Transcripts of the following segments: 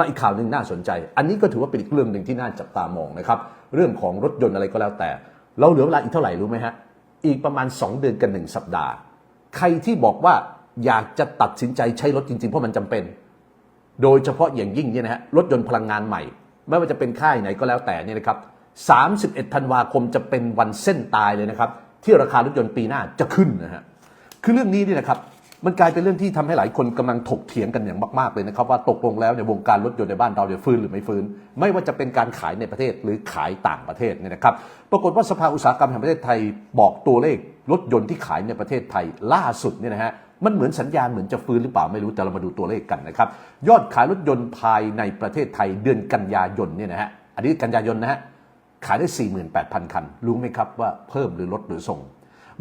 มาอีกข่าวหนึ่งน่าสนใจ อันนี้ก็ถือว่าเป็นอีกเรื่องหนึ่งที่น่าจับตามองนะครับ เรื่องของรถยนต์อะไรก็แล้วแต่ เราเหลือเวลาอีกเท่าไหร่รู้ไหมฮะ อีกประมาณ 2 เดือนกันหนึ่งสัปดาห์ ใครที่บอกว่าอยากจะตัดสินใจใช้รถจริงๆ เพราะมันจำเป็น โดยเฉพาะอย่างยิ่งเนี่ยนะฮะ รถยนต์พลังงานใหม่ ไม่ว่าจะเป็นค่ายไหนก็แล้วแต่เนี่ยนะครับ 31 ธันวาคมจะเป็นวันเส้นตายเลยนะครับ ที่ราคารถยนต์ปีหน้าจะขึ้นนะฮะ คือเรื่องนี้นี่นะครับ มันกลายเป็นเรื่องที่ทำให้หลายคนกำลังถกเถียงกันอย่างมากๆเลยนะครับว่าตกลงแล้วในยวงการรถยนต์ในบ้านเราจะฟื้นหรือไม่ฟื้น ไม่ว่าจะเป็นการขายในประเทศหรือขายต่างประเทศเนี่ยนะครับปรากฏว่าสภาอุตสาหกรรมแห่งประเทศไทยบอกตัวเลขรถยนต์ที่ขายในประเทศไทยล่าสุดเนี่ยนะฮะมันเหมือนสัญญาณเหมือนจะฟื้นหรือเปล่าไม่รู้แต่เรามาดูตัวเลขกันนะครับยอดขายรถยนต์ภายในประเทศไทยเดือนกันยายนเนี่ยนะฮะอันนี้กันยายนนะฮะขายได้ 48,000 คัน รู้ไหมครับว่าเพิ่มหรือลดหรือส่ง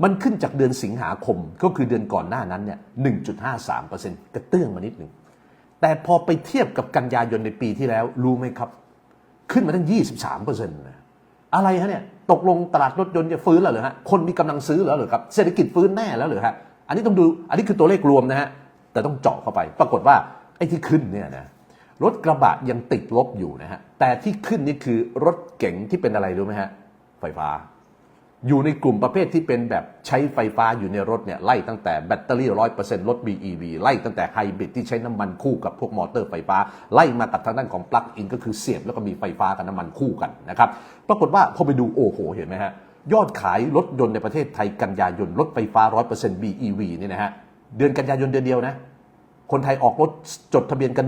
มันขึ้นจากเดือนสิงหาคมก็คือเดือนก่อนหน้านั้นเนี่ย 1.53%กระเตื้องมานิดหนึ่ง แต่พอไปเทียบกับกันยายนในปีที่แล้วรู้ไหมครับ ขึ้นมาตั้ง 23%นะอะไรฮะเนี่ยตกลงตลาดรถยนต์จะฟื้นแล้วหรือฮะคนมีกำลังซื้อแล้วหรือครับเศรษฐกิจฟื้นแน่แล้วหรือฮะอันนี้ต้องดูอันนี้คือตัวเลขรวมนะฮะแต่ต้องเจาะเข้าไป ปรากฏว่าไอ้ที่ขึ้นเนี่ยนะรถกระบะยังติดลบอยู่นะฮะแต่ที่ขึ้นนี่คือรถเก๋งที่เป็นอะไรรู้ไหมฮะไฟฟ้า อยู่ในกลุ่มประเภทที่เป็นแบบใช้ไฟฟ้าอยู่ในรถเนี่ยไล่ตั้งแต่แบตเตอรี่ร้อยเปอร์เซ็นต์รถ BEV ไล่ตั้งแต่ไฮบริดที่ใช้น้ำมันคู่กับพวกมอเตอร์ไฟฟ้า ไล่มากับทางด้านของปลั๊กอินก็คือเสียบแล้วก็มีไฟฟ้ากับน้ำมันคู่กันนะครับปรากฏว่าพอไปดูโอ้โหเห็นไหมฮะยอดขายรถยนต์ในประเทศไทยกันยายนรถไฟฟ้า 100% BEV เนี่ยนะฮะเดือนกันยายนเดือนเดียวนะ คนไทยออกรถจดทะเบียนกัน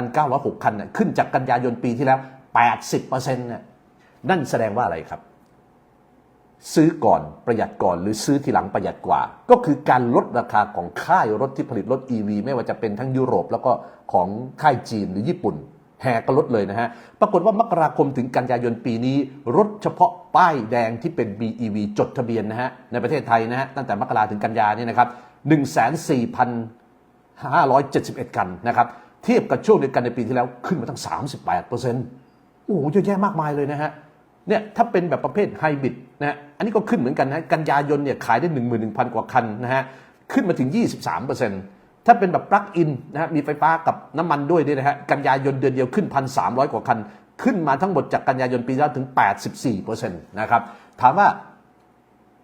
11,906 คันน่ะขึ้นจากกันยายนปีที่แล้ว 80%นะนั่นแสดงว่าอะไรครับ ซื้อก่อนประหยัดก่อน หรือซื้อทีหลังประหยัดกว่า ก็คือการลดราคาของค่ายรถที่ผลิตรถ EV ไม่ว่าจะเป็นทั้งยุโรป แล้วก็ของค่ายจีนหรือญี่ปุ่น แห่ก็ลดเลยนะฮะ ปรากฏว่ามกราคมถึงกันยายนปีนี้ รถเฉพาะป้ายแดงที่เป็น BEV จดทะเบียนนะฮะ ในประเทศไทยนะฮะ ตั้งแต่มกราถึงกันยานี่นะครับ1,4,571 คันนะครับ เทียบกับช่วงเดียวกันในปีที่แล้วขึ้นมาตั้ง 38เปอร์เซ็นต์โอ้โหเยอะแยะมากมายเลยนะฮะเนี่ยถ้าเป็นแบบประเภทไฮบริดนะฮะ อันนี้ก็ขึ้นเหมือนกันนะกันยายนเนี่ยขายได้ 11,000 กว่าคันนะฮะขึ้นมาถึง 23%ถ้าเป็นแบบปลั๊กอินนะฮะมีไฟฟ้ากับน้ำมันด้วยเนี่ยนะฮะกันยายนเดือนเดียวขึ้น 1,300 กว่าคัน ขึ้นมาทั้งหมดจากกันยายนปีที่แล้วถึง 84%นะครับถามว่า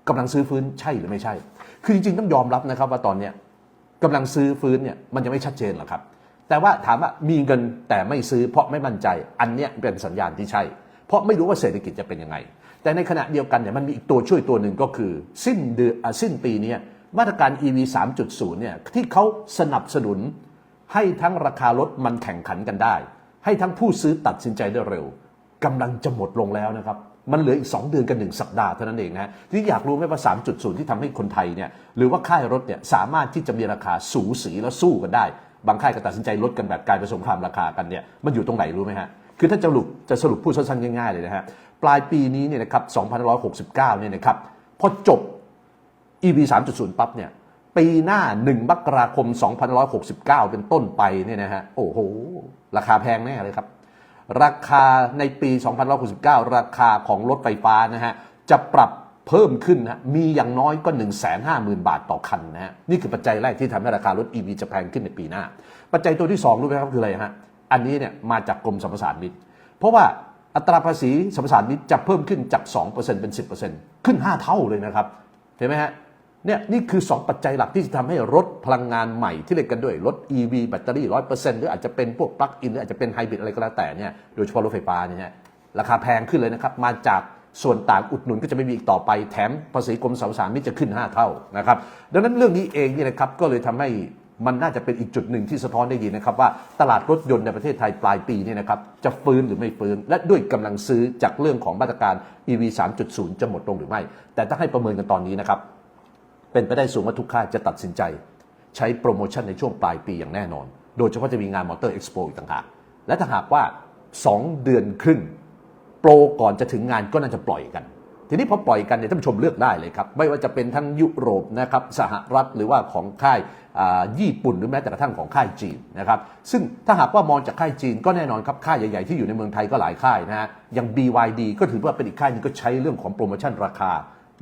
กำลังซื้อฟื้นใช่หรือไม่ใช่ คือจริงๆต้องยอมรับนะครับว่าตอนเนี้ยกำลังซื้อฟื้นเนี่ยมันยังไม่ชัดเจนหรอกครับ แต่ว่าถามว่ามีเงินแต่ไม่ซื้อเพราะไม่มั่นใจ อันเนี้ยเป็นสัญญาณที่ใช่ เพราะไม่รู้ว่าเศรษฐกิจจะเป็นยังไง แต่ในขณะเดียวกันเนี่ยมันมีอีกตัวช่วยตัวหนึ่งก็คือ สิ้นเดือนสิ้นปีนี้มาตรการ EV 3.0เนี่ยที่เขาสนับสนุนให้ทั้งราคารถมันแข่งขันกันได้ ให้ทั้งผู้ซื้อตัดสินใจได้เร็วกำลังจะหมดลงแล้วนะครับมันเหลืออีก 2 เดือนกันหนึ่งสัปดาห์เท่านั้นเองนะที่อยากรู้ไหมว่า 3.0 ที่ทำให้คนไทยเนี่ยหรือว่าค่ายรถเนี่ยสามารถที่จะมีราคาสูสีแล้วสู้กันได้ บางค่ายก็ตัดสินใจลดกันแบบกลายเป็นสงครามราคากันเนี่ยมันอยู่ตรงไหนรู้ไหมฮะ คือถ้าจะสรุปจะสรุปพูดสั้นๆง่ายๆเลยนะฮะปลายปีนี้เนี่ยนะครับ2569เนี่ยนะครับพอจบ EV 3.0 ปั๊บเนี่ยปีหน้า 1มกราคม 2569 เป็นต้นไปเนี่ยนะฮะโอ้โห ราคาแพงแน่เลยครับ ราคาในปี 2569 ราคาของรถไฟฟ้านะฮะจะปรับเพิ่มขึ้นนะมีอย่างน้อยก็ 150,000 บาทต่อคันนะฮะนี่คือปัจจัยแรกที่ทำให้ราคารถ EV จะแพงขึ้นในปีหน้า ปัจจัยตัวที่ 2 รู้ไหมครับ คืออะไรฮะ อันนี้เนี่ยมาจากกรมสรรพสามิตเพราะว่าอัตราภาษีสรรพสามิตจะเพิ่มขึ้นจาก 2%เป็น 10%ขึ้น 5 เท่าเลยนะครับเห็นไหมฮะเนี่ยนี่คือ 2 ปัจจัยหลักที่จะทำให้รถพลังงานใหม่ที่เรียกกันด้วยรถ EV แบตเตอรี่ 100%หรืออาจจะเป็นพวกปลั๊กอินหรืออาจจะเป็นไฮบริดอะไรก็แล้วแต่เนี่ยโดยเฉพาะรถไฟฟ้าเนี่ยฮะราคาแพงขึ้นเลยนะครับมาจากส่วนต่างอุดหนุนก็จะไม่มีอีกต่อไปแถมภาษีกรมสรรพสามิตจะขึ้น 5 เท่านะครับดังนั้นเรื่องนี้เองนี่นะครับก็เลยทำให้ มันน่าจะเป็นอีกจุดหนึ่งที่สะท้อนได้ดีนะครับว่าตลาดรถยนต์ในประเทศไทยปลายปีเนี่ยนะครับจะฟื้นหรือไม่ฟื้น และด้วยกำลังซื้อจากเรื่องของมาตรการ EV 3.0 จะหมดลงหรือไม่ แต่ถ้าให้ประเมินกันตอนนี้นะครับเป็นไปได้สูงว่าทุกค่ายจะตัดสินใจ ใช้โปรโมชั่นในช่วงปลายปีอย่างแน่นอน โดยเฉพาะจะมีงานมอเตอร์เอ็กซ์โปอีกต่างหากและถ้าหากว่า 2 เดือนครึ่งโปรก่อนจะถึงงานก็น่าจะปล่อยกัน ทีนี้พอปล่อยกันเนี่ยท่านผู้ชมเลือกได้เลยครับ ไม่ว่าจะเป็นทั้งยุโรปนะครับสหรัฐหรือว่าของค่ายญี่ปุ่นหรือแม้แต่กระทั่งของค่ายจีนนะครับซึ่งถ้าหากว่ามองจากค่ายจีนก็แน่นอนครับค่ายใหญ่ๆที่อยู่ในเมืองไทยก็หลายค่ายนะฮะอย่าง BYD ก็ถือว่าเป็นอีกค่ายหนึงก็ใช้เรื่องของโปรโมชั่นราคา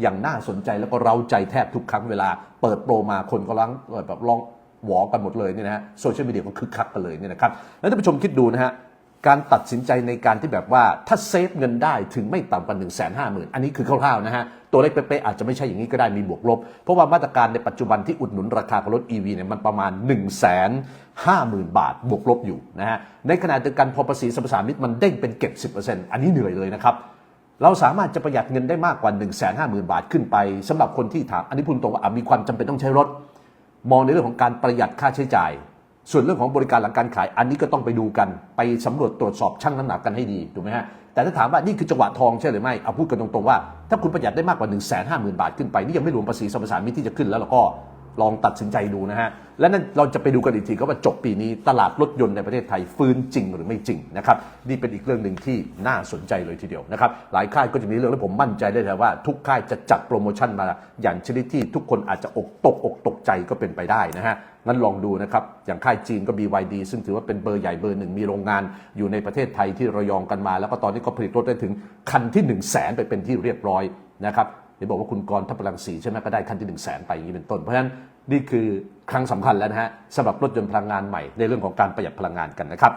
อย่างน่าสนใจแล้วก็เราใจแทบทุกครั้งเวลา เปิดโปรมาคนก็ร้องแบบร้องหวอกันหมดเลยเนี่ยนะฮะโซเชียลมีเดียก็คึกคักกันเลยเนี่ยนะครับแล้วท่านผู้ชมคิดดูนะฮะ การตัดสินใจในการที่แบบว่าถ้าเซฟเงินได้ถึงไม่ต่ำกว่า1นึ่งแสนห้าหมื่นอันนี้คือคร่าวๆนะฮะ ตัวเลขเป๊ะๆอาจจะไม่ใช่อย่างนี้ก็ได้มีบวกลบ เพราะว่ามาตรการในปัจจุบันที่อุดหนุนราคาของรถ EV เนี่ยมันประมาณ1นึ่งแสนห้าหมื่นบาทบวกลบอยู่นะฮะ ในขณะเดียวกันพอภาษีสรรพสามิตมันเด้งเป็นเก็บ 10%อันนี้เหนื่อยเลยนะครับเราสามารถจะประหยัดเงินได้มากกว่า 1 5 0 0 0 0 บาทขึ้นไปสำหรับคนที่ถามอันนี้พูดตรงว่ามีความจำเป็นต้องใช้รถ มองในเรื่องของการประหยัดค่าใช้จ่าย ส่วนเรื่องของบริการหลังการขาย อันนี้ก็ต้องไปดูกันไปสำรวจตรวจสอบชั่งน้ำหนักกันให้ดีถูกไหมฮะแต่ถ้าถามว่านี่คือจังหวะทองใช่หรือไม่เอาพูดกันตรงๆว่า ถ้าคุณประหยัดได้มากกว่า 1 5 0 0 0 0 บาทขึ้นไปนี่ยังไม่รวมภาษีสรรพสามิตที่จะขึ้นแล้วแล้วก็ ลองตัดสินใจดูนะฮะ และนั่นเราจะไปดูกันอีกทีก็ว่าจบปีนี้ตลาดรถยนต์ในประเทศไทยฟื้นจริงหรือไม่จริงนะครับ นี่เป็นอีกเรื่องหนึ่งที่น่าสนใจเลยทีเดียวนะครับ หลายค่ายก็จะมีเรื่องและผมมั่นใจได้เลยว่าทุกค่ายจะจัดโปรโมชั่นมาอย่างชนิดที่ทุกคนอาจจะอกตกอกตกใจก็เป็นไปได้นะฮะงั้นลองดูนะครับ อย่างค่ายจีนก็ BYD ซึ่งถือว่าเป็นเบอร์ใหญ่เบอร์หนึ่งมีโรงงานอยู่ในประเทศไทยที่ระยองกันมา แล้วก็ตอนนี้ก็ผลิตรถได้ถึงคันที่1นึ่งแสนไปเป็นที่เรียบร้อยนะครับ เดี๋ยวบอกว่าคุณกรทัพพลังสีใช่ไหมก็ได้คันที่1นึ่งแสนไปอย่างนี้เป็นต้น เพราะฉะนั้นนี่คือครั้งสำคัญแล้วนะฮะสำหรับรถยนต์พลังงานใหม่ในเรื่องของการประหยัดพลังงานกันนะครับ